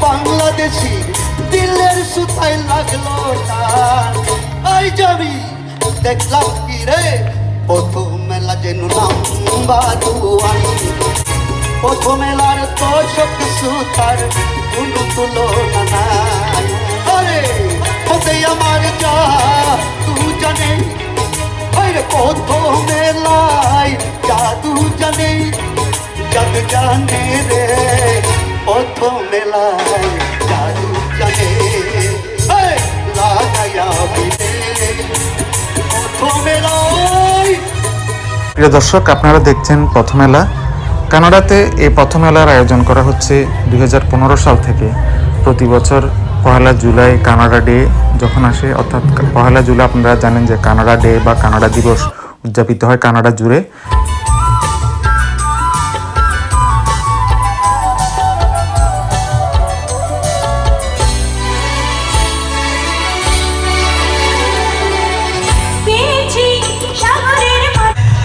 বাংলাদেশি দিলের সুতায় লাগল আই যাবি দেখলাম কি রে? প্রথম মেলা যেন নাম্বার প্রথম মেলার তোষক সুতার কোনো তুলনা নাই। আরে ওতে আমার যা, তু জানে। আরে, প্রথম মেলায় জাদু জানে জাদু জানে রে। প্রিয় দর্শক, আপনারা দেখছেন প্রথম মেলা কানাডাতে এই প্রথম মেলার আয়োজন করা হচ্ছে দুই হাজার পনেরো সাল থেকে। প্রতি বছর পহেলা জুলাই কানাডা ডে যখন আসে, অর্থাৎ পহেলা জুলাই আপনারা জানেন যে কানাডা ডে বা কানাডা দিবস উদযাপিত হয় কানাডা জুড়ে।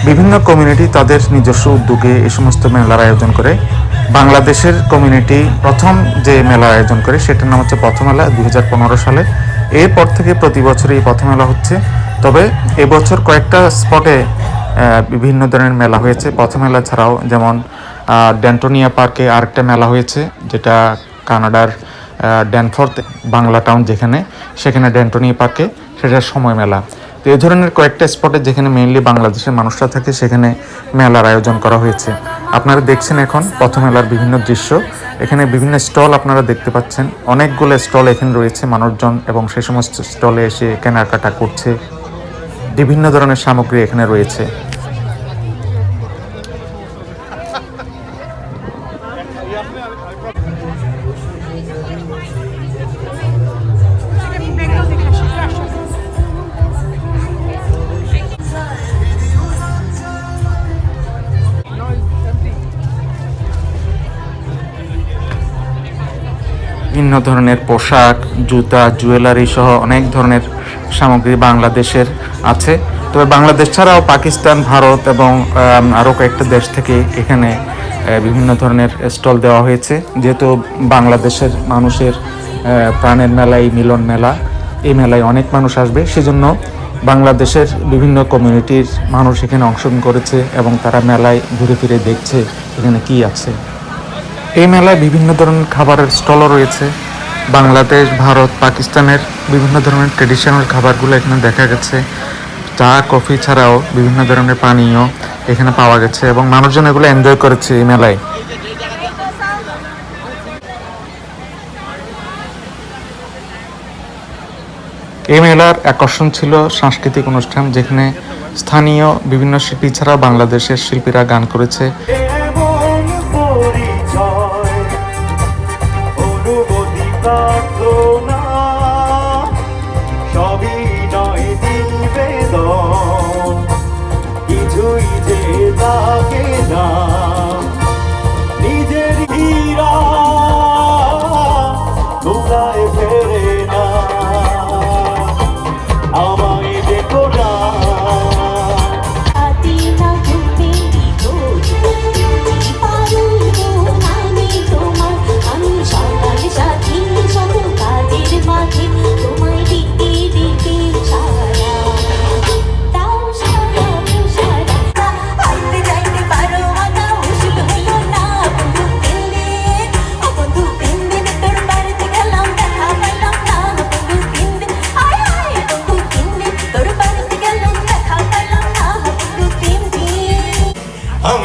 বিভিন্ন কমিউনিটি তাদের নিজস্ব উদ্যোগে এই সমস্ত মেলার আয়োজন করে। বাংলাদেশের কমিউনিটি প্রথম যে মেলার আয়োজন করে, সেটার নাম হচ্ছে প্রথম মেলা দু হাজার পনেরো সালে। এরপর থেকে প্রতি বছর এই প্রথম মেলা হচ্ছে। তবে এবছর কয়েকটা স্পটে বিভিন্ন ধরনের মেলা হয়েছে। প্রথম মেলা ছাড়াও যেমন ড্যান্টোনিয়া পার্কে আরেকটা মেলা হয়েছে, যেটা কানাডার ড্যানফোর্থ বাংলা টাউন যেখানে, সেখানে ড্যান্টোনিয়া পার্কে সেটার সময় মেলা। তো এই ধরনের কয়েকটা স্পটে যেখানে মেইনলি বাংলাদেশের মানুষরা থাকে, সেখানে মেলার আয়োজন করা হয়েছে। আপনারা দেখছেন এখন প্রথম মেলার বিভিন্ন দৃশ্য। এখানে বিভিন্ন স্টল আপনারা দেখতে পাচ্ছেন। অনেকগুলো স্টল এখানে রয়েছে মানুষজন এবং সে সমস্ত স্টলে এসে কেনাকাটা করছে। বিভিন্ন ধরনের সামগ্রী এখানে রয়েছে। ভিন্ন ধরনের পোশাক, জুতা জুয়েলারি সহ অনেক ধরনের সামগ্রী বাংলাদেশের আছে। তবে বাংলাদেশ ছাড়াও পাকিস্তান, ভারত এবং আরও কয়েকটা দেশ থেকে এখানে বিভিন্ন ধরনের স্টল দেওয়া হয়েছে। যেহেতু বাংলাদেশের মানুষের প্রাণের মেলা এই মিলন মেলা, এই মেলায় অনেক মানুষ আসবে। সেজন্য বাংলাদেশের বিভিন্ন কমিউনিটির মানুষ এখানে অংশগ্রহণ করেছে এবং তারা মেলায় ঘুরে ফিরে দেখছে এখানে কি আছে। এই মেলায় বিভিন্ন ধরনের খাবারের স্টলও রয়েছে। বাংলাদেশ, ভারত, পাকিস্তানের বিভিন্ন ধরনের ট্রেডিশনাল খাবারগুলো এখানে দেখা গেছে। চা, কফি ছাড়াও বিভিন্ন ধরনের পানীয় এখানে পাওয়া গেছে এবং মানুষজন এগুলো এনজয় করেছে এই মেলায়। এই মেলার আকর্ষণ ছিল সাংস্কৃতিক অনুষ্ঠান যেখানে স্থানীয় বিভিন্ন শিল্পী ছাড়া বাংলাদেশের শিল্পীরা গান করেছে।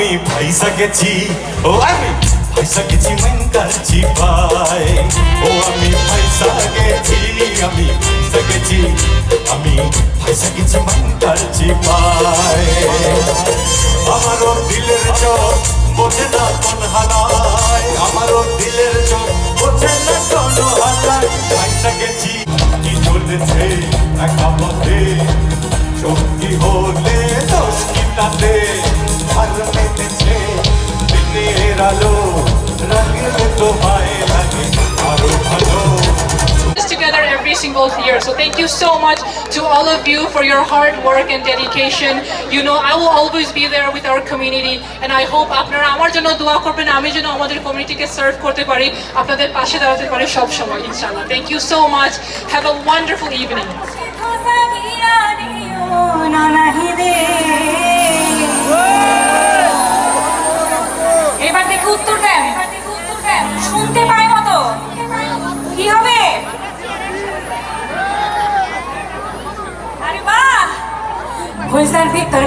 আমি পয়সা গেছি ও আমি পয়সা গেছি মনকার চিপাই ও আমি পয়সা গেছি আমি পয়সা গেছি আমি পয়সা গেছি মনকার চিপাই আমারও দিলের চোখ বোঝে না কোন হালায় আমারও দিলের চোখ বোঝে না কোন হালায় পয়সা গেছি কি চলেছে একা পথে? শক্তি হলে দোষ কি তাতে? মেতেছে দিনের আলো রাগলে তোমায় লাগে আরো ভালো together every every single year. So thank you so much to all of you for your hard work and dedication. You know, I will always be there with our community and I hope আপনারা আমার জন্য দোয়া করবেন আমি যেন আমাদের কমিউনিটিকে serve করতে পারি আপনাদের পাশে দাঁড়াতে পারি সব সময় ইনশাআল্লাহ thank you so much have a wonderful evening pulsar Víctor